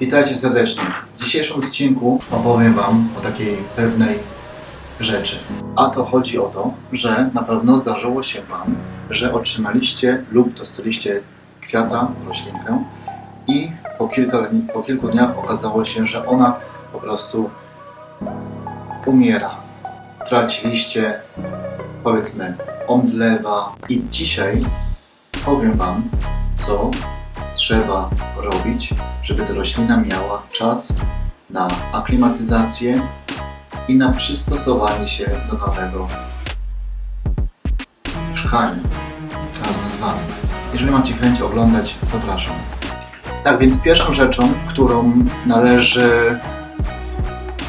Witajcie serdecznie. W dzisiejszym odcinku opowiem Wam o takiej pewnej rzeczy. A to chodzi o to, że na pewno zdarzyło się Wam, że otrzymaliście lub dostaliście kwiata, roślinkę i po, kilka, po kilku dniach okazało się, że ona po prostu umiera. Traciliście, powiedzmy, omdlewa i dzisiaj powiem Wam, co trzeba robić, żeby ta roślina miała czas na aklimatyzację i na przystosowanie się do nowego mieszkania razem z Wami. Jeżeli macie chęć oglądać, zapraszam. Tak więc pierwszą rzeczą, którą należy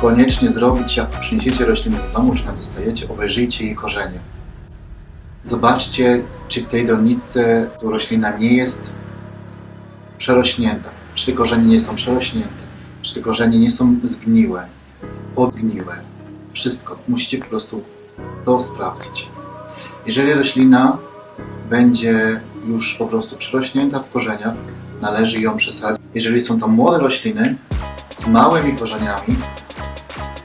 koniecznie zrobić, jak przyniesiecie roślinę do domu, czy dostajecie, obejrzyjcie jej korzenie. Zobaczcie, czy w tej doniczce tu roślina nie jest przerośnięta, czy te korzenie nie są przerośnięte, czy te korzenie nie są zgniłe, podgniłe. Wszystko. Musicie po prostu to sprawdzić. Jeżeli roślina będzie już po prostu przerośnięta w korzeniach, należy ją przesadzić. Jeżeli są to młode rośliny z małymi korzeniami,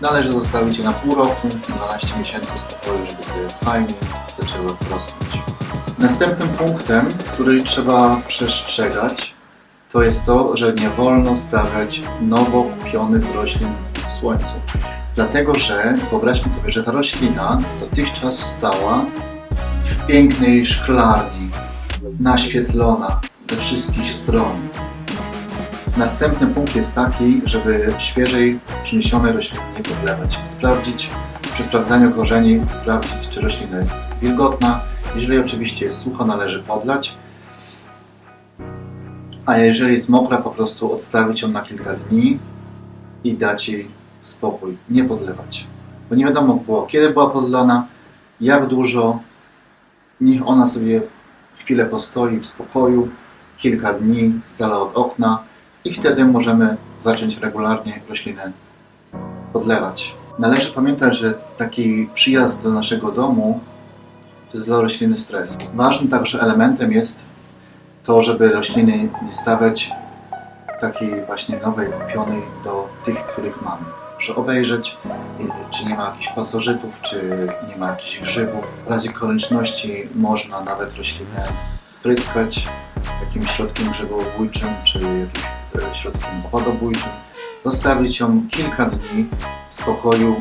należy zostawić je na pół roku, 12 miesięcy spokoju, żeby sobie fajnie zaczęły rosnąć. Następnym punktem, który trzeba przestrzegać, to jest to, że nie wolno stawiać nowo kupionych roślin w słońcu. Dlatego, że wyobraźmy sobie, że ta roślina dotychczas stała w pięknej szklarni, naświetlona ze wszystkich stron. Następny punkt jest taki, żeby świeżej przyniesionej rośliny nie podlewać. Sprawdzić, przy sprawdzaniu korzeni, sprawdzić, czy roślina jest wilgotna. Jeżeli oczywiście jest sucha, należy podlać. A jeżeli jest mokra, po prostu odstawić ją na kilka dni i dać jej spokój, nie podlewać. Bo nie wiadomo było, kiedy była podlana, jak dużo. Niech ona sobie chwilę postoi w spokoju, kilka dni z dala od okna i wtedy możemy zacząć regularnie roślinę podlewać. Należy pamiętać, że taki przyjazd do naszego domu to jest dla rośliny stres. Ważnym także elementem jest to, żeby rośliny nie stawiać takiej właśnie nowej, kupionej do tych, których mamy. Muszę obejrzeć, czy nie ma jakichś pasożytów, czy nie ma jakichś grzybów. W razie konieczności można nawet roślinę spryskać jakimś środkiem grzybobójczym, czy jakimś e, środkiem owadobójczym. Zostawić ją kilka dni w spokoju,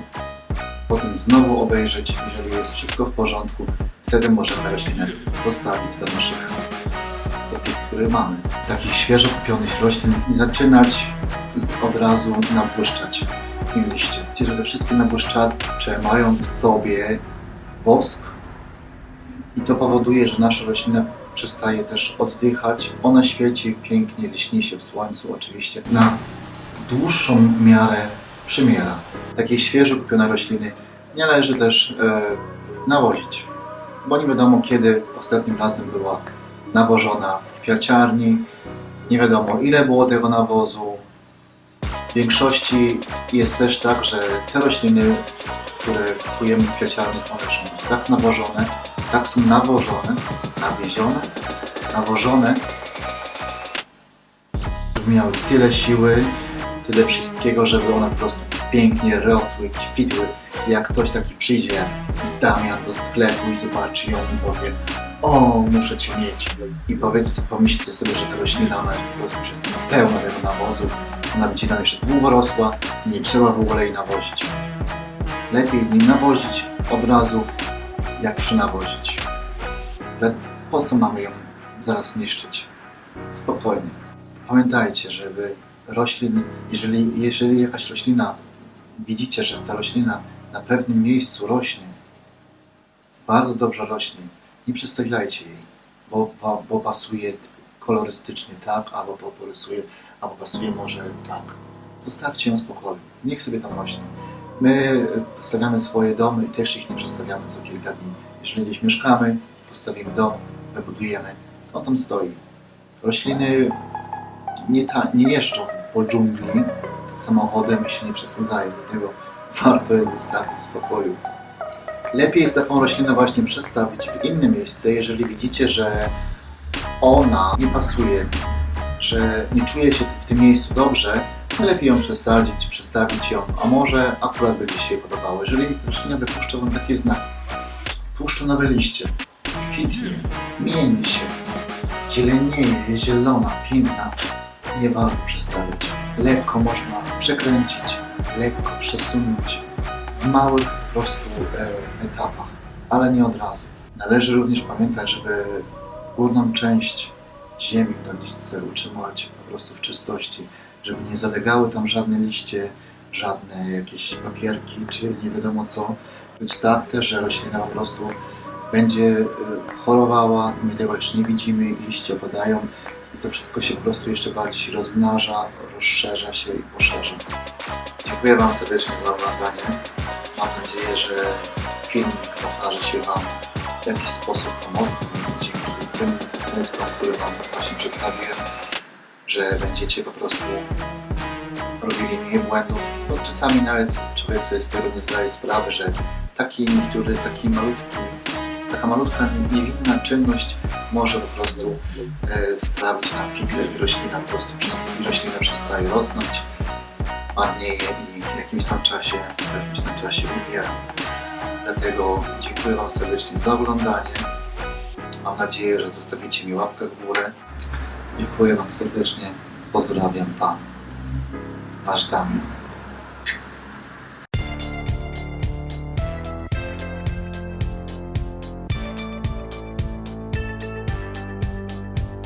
potem znowu obejrzeć, jeżeli jest wszystko w porządku, wtedy możemy roślinę dostawić do naszych które mamy. Takich świeżo kupionych roślin nie zaczynać z, od razu nabłyszczać im liście. Ci, że te wszystkie nabłyszczacze mają w sobie wosk i to powoduje, że nasza roślina przestaje też oddychać. Ona świeci pięknie, liśni się w słońcu oczywiście. Na dłuższą miarę przymiera. Takiej świeżo kupione rośliny nie należy też e, nawozić, bo nie wiadomo kiedy ostatnim razem była nawożona w kwiaciarni. Nie wiadomo ile było tego nawozu. W większości jest też tak, że te rośliny, które kupujemy w kwiaciarni, one są tak nawożone, tak są nawożone, nawiezione, nawożone, żeby miały tyle siły, tyle wszystkiego, żeby one po prostu pięknie rosły, kwitły. Jak ktoś taki przyjdzie, Damian do sklepu i zobaczy ją i powie o, muszę Cię mieć. I powiedz, pomyślcie sobie, że ta roślina, ona po prostu jest pełna tego nawozu. Ona będzie nam jeszcze długo rosła, nie trzeba w ogóle jej nawozić. Lepiej nie nawozić od razu, jak przynawozić. Ale po co mamy ją zaraz niszczyć? Spokojnie. Pamiętajcie, żeby roślin, jeżeli, jeżeli jakaś roślina, widzicie, że ta roślina na pewnym miejscu rośnie, bardzo dobrze rośnie, nie przedstawiajcie jej, bo, bo, bo pasuje kolorystycznie tak, albo bo porysuje, albo pasuje może tak. Zostawcie ją w spokoju, niech sobie tam rośnie. My stawiamy swoje domy i też ich nie przedstawiamy co kilka dni. Jeżeli gdzieś mieszkamy, postawimy dom, wybudujemy, to on tam stoi. Rośliny nie, ta, nie jeżdżą po dżungli samochodem i się nie przesadzają, dlatego warto je zostawić w spokoju. Lepiej jest taką roślinę właśnie przestawić w inne miejsce, jeżeli widzicie, że ona nie pasuje, że nie czuje się w tym miejscu dobrze, lepiej ją przesadzić, przestawić ją, a może akurat będzie się jej podobało. Jeżeli roślina wypuszcza Wam taki znak, puszcza nowe liście, kwitnie, mieni się, zielenieje, jest zielona, piękna, nie warto przestawiać. Lekko można przekręcić, lekko przesunąć w małych po prostu e, etapach, ale nie od razu. Należy również pamiętać, żeby górną część ziemi w doniczce utrzymać po prostu w czystości, żeby nie zalegały tam żadne liście, żadne jakieś papierki, czy nie wiadomo co. Być tak też, że roślina po prostu będzie e, chorowała, my tego jeszcze nie widzimy, liście opadają i to wszystko się po prostu jeszcze bardziej się rozmnaża, rozszerza się i poszerza. Dziękuję Wam serdecznie za oglądanie. Mam nadzieję, że filmik okaże się Wam w jakiś sposób pomocny. Dzięki tym punktom, które Wam właśnie przedstawiłem, że będziecie po prostu robili mniej błędów, bo czasami nawet człowiek sobie z tego nie zdaje sprawy, że taki niektóry, taki malutki, taka malutka, niewinna czynność może po prostu e, sprawić na figle roślina po prostu roślina przestaje rosnąć, marnieje i w jakimś tam czasie, w jakimś tam czasie umiera. Dlatego dziękuję Wam serdecznie za oglądanie. Mam nadzieję, że zostawicie mi łapkę w górę. Dziękuję Wam serdecznie. Pozdrawiam Pan. Wasz Damian.